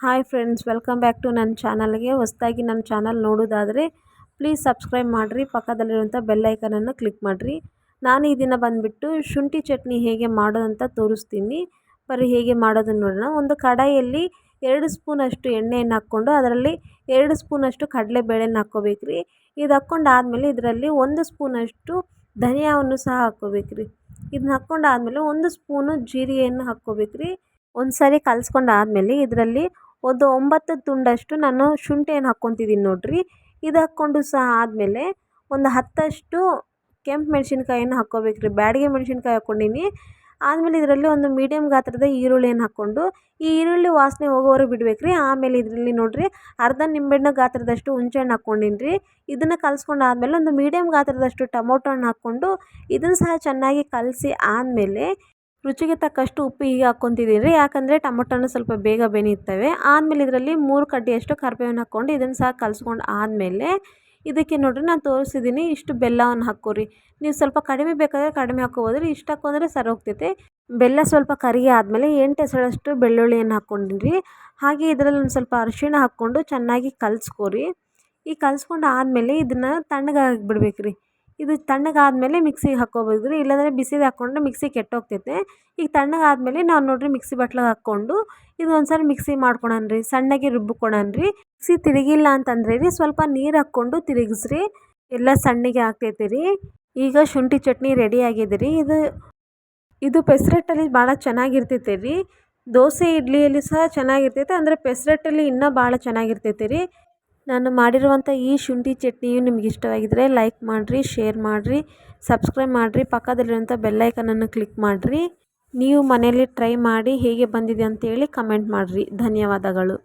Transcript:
Hi friends welcome back to ನನ್ನ ಚಾನಲ್ಗೆ ಹೊಸದಾಗಿ ನನ್ನ ಚಾನಲ್ ನೋಡೋದಾದರೆ ಪ್ಲೀಸ್ ಸಬ್ಸ್ಕ್ರೈಬ್ ಮಾಡಿರಿ ಪಕ್ಕದಲ್ಲಿರುವಂಥ ಬೆಲ್ಲೈಕನನ್ನು ಕ್ಲಿಕ್ ಮಾಡಿರಿ. ನಾನು ಈ ದಿನ ಬಂದುಬಿಟ್ಟು ಶುಂಠಿ ಚಟ್ನಿ ಹೇಗೆ ಮಾಡೋದಂತ ತೋರಿಸ್ತೀನಿ. ಬರೀ ಹೇಗೆ ಮಾಡೋದನ್ನು ನೋಡೋಣ. ಒಂದು ಕಡಾಯಲ್ಲಿ ಎರಡು ಸ್ಪೂನಷ್ಟು ಎಣ್ಣೆಯನ್ನು ಹಾಕ್ಕೊಂಡು ಅದರಲ್ಲಿ ಎರಡು ಸ್ಪೂನಷ್ಟು ಕಡಲೆಬೇಳೆನ ಹಾಕ್ಕೋಬೇಕು ರೀ ಇದು ಹಾಕ್ಕೊಂಡಾದ್ಮೇಲೆ ಇದರಲ್ಲಿ ಒಂದು ಸ್ಪೂನಷ್ಟು ಧನಿಯಾವನ್ನು ಸಹ ಹಾಕ್ಕೋಬೇಕು ರೀ ಇದನ್ನ ಹಾಕ್ಕೊಂಡಾದಮೇಲೆ ಒಂದು ಸ್ಪೂನು ಜೀರಿಗೆಯನ್ನು ಹಾಕ್ಕೋಬೇಕು ರೀ ಒಂದು ಸಾರಿ ಕಲಿಸ್ಕೊಂಡಾದ್ಮೇಲೆ ಇದರಲ್ಲಿ ಒಂದು ಒಂಬತ್ತು ತುಂಡಷ್ಟು ನಾನು ಶುಂಠಿಯನ್ನು ಹಾಕ್ಕೊತಿದ್ದೀನಿ ನೋಡಿರಿ. ಇದು ಹಾಕ್ಕೊಂಡು ಸಹ ಆದಮೇಲೆ ಒಂದು ಹತ್ತಷ್ಟು ಕೆಂಪು ಮೆಣಸಿನ್ಕಾಯನ್ನು ಹಾಕ್ಕೋಬೇಕು ರೀ ಬ್ಯಾಡಗಿ ಮೆಣಸಿನ್ಕಾಯಿ ಹಾಕ್ಕೊಂಡೀನಿ. ಆದಮೇಲೆ ಇದರಲ್ಲಿ ಒಂದು ಮೀಡಿಯಮ್ ಗಾತ್ರದ ಈರುಳ್ಳಿಯನ್ನು ಹಾಕ್ಕೊಂಡು ಈ ಈರುಳ್ಳಿ ವಾಸನೆ ಹೋಗೋವರೆಗೆ ಬಿಡ್ಬೇಕು ರೀ ಆಮೇಲೆ ಇದರಲ್ಲಿ ನೋಡಿರಿ ಅರ್ಧ ನಿಂಬೆಹಣ್ಣು ಗಾತ್ರದಷ್ಟು ಹುಣ್ಸೆಹಣ್ಣು ಹಾಕ್ಕೊಂಡೀನಿ ರೀ ಇದನ್ನು ಕಲಸ್ಕೊಂಡು ಆದಮೇಲೆ ಒಂದು ಮೀಡಿಯಮ್ ಗಾತ್ರದಷ್ಟು ಟೊಮೊಟೊ ಹಣ್ಣು ಹಾಕ್ಕೊಂಡು ಇದನ್ನು ಸಹ ಚೆನ್ನಾಗಿ ಕಲಸಿ ಆದಮೇಲೆ ರುಚಿಗೆ ತಕ್ಕಷ್ಟು ಉಪ್ಪು ಹಾಕ್ಕೊತಿದ್ದೀನಿ ರೀ ಯಾಕಂದರೆ ಟೊಮೊಟೊನು ಸ್ವಲ್ಪ ಬೇಗ ಬೆನೀತವೆ ಆದಮೇಲೆ ಇದರಲ್ಲಿ ಮೂರು ಕಡ್ಡಿಯಷ್ಟು ಕರಿಬೇವನ್ನು ಹಾಕ್ಕೊಂಡು ಇದನ್ನು ಸಹ ಕಲಸ್ಕೊಂಡು ಆದಮೇಲೆ ಇದಕ್ಕೆ ನೋಡಿರಿ ನಾನು ತೋರಿಸಿದ್ದೀನಿ ಇಷ್ಟು ಬೆಲ್ಲವನ್ನು ಹಾಕೋರಿ ನೀವು ಸ್ವಲ್ಪ ಕಡಿಮೆ ಬೇಕಾದರೆ ಕಡಿಮೆ ಹಾಕ್ಕೊಬೋದ್ರಿ ರೀ ಇಷ್ಟು ಹಾಕೊಂಡ್ರೆ ಸರಿ ಹೋಗ್ತೈತೆ. ಬೆಲ್ಲ ಸ್ವಲ್ಪ ಕರಿಗೆ ಆದಮೇಲೆ ಎಂಟು ಎಸಳಷ್ಟು ಬೆಳ್ಳುಳ್ಳಿಯನ್ನು ಹಾಕ್ಕೊಂಡಿನಿ ಹಾಗೆ ಇದರಲ್ಲಿ ಒಂದು ಸ್ವಲ್ಪ ಅರಿಶಿಣ ಹಾಕ್ಕೊಂಡು ಚೆನ್ನಾಗಿ ಕಲಿಸ್ಕೊರಿ. ಈ ಕಲಿಸ್ಕೊಂಡು ಆದಮೇಲೆ ಇದನ್ನು ತಣ್ಣಗಾಗಿ ಬಿಡ್ಬೇಕು ರೀ ಇದು ತಣ್ಣಗಾದಮೇಲೆ ಮಿಕ್ಸಿಗೆ ಹಾಕ್ಕೊಬೋದು ರೀ ಇಲ್ಲಾಂದರೆ ಬಿಸಿದು ಹಾಕ್ಕೊಂಡ್ರೆ ಮಿಕ್ಸಿ ಕೆಟ್ಟೋಗ್ತೈತೆ. ಈಗ ತಣ್ಣಗಾದಮೇಲೆ ನಾವು ನೋಡಿರಿ ಮಿಕ್ಸಿ ಬಟ್ಲಾಗ ಹಾಕ್ಕೊಂಡು, ಇದು ಒಂದು ಮಿಕ್ಸಿ ಮಾಡ್ಕೊಳನ್ ರೀ ಸಣ್ಣಗೆ ರುಬ್ಬಿಕೊಳನ್ ರೀ ಮಿಕ್ಸಿ ತಿರುಗಿಲ್ಲ ಅಂತಂದರೆ ರೀ ಸ್ವಲ್ಪ ನೀರು ಹಾಕ್ಕೊಂಡು ತಿರುಗಿಸ್ರಿ. ಎಲ್ಲ ಸಣ್ಣಗೆ ಆಗ್ತೈತೆ ರೀ. ಈಗ ಶುಂಠಿ ಚಟ್ನಿ ರೆಡಿ ಆಗಿದೆ ರೀ. ಇದು ಇದು ಪೆಸರಟ್ಟಲ್ಲಿ ಭಾಳ ಚೆನ್ನಾಗಿರ್ತೈತೆ ರೀ. ದೋಸೆ ಇಡ್ಲಿಯಲ್ಲಿ ಸಹ ಚೆನ್ನಾಗಿರ್ತೈತೆ, ಅಂದರೆ ಪೆಸರಟ್ಟಲ್ಲಿ ಇನ್ನೂ ಭಾಳ ಚೆನ್ನಾಗಿರ್ತೈತೆ ರೀ. ನಾನು ಮಾಡಿರುವಂಥ ಈ ಶುಂಠಿ ಚಟ್ನಿಯು ನಿಮ್ಗೆ ಇಷ್ಟವಾಗಿದ್ದರೆ ಲೈಕ್ ಮಾಡಿರಿ, ಶೇರ್ ಮಾಡಿರಿ, ಸಬ್ಸ್ಕ್ರೈಬ್ ಮಾಡಿರಿ, ಪಕ್ಕದಲ್ಲಿರುವಂಥ ಬೆಲ್ಲೈಕನನ್ನು ಕ್ಲಿಕ್ ಮಾಡಿರಿ. ನೀವು ಮನೆಯಲ್ಲಿ ಟ್ರೈ ಮಾಡಿ ಹೇಗೆ ಬಂದಿದೆ ಅಂತೇಳಿ ಕಮೆಂಟ್ ಮಾಡಿರಿ. ಧನ್ಯವಾದಗಳು.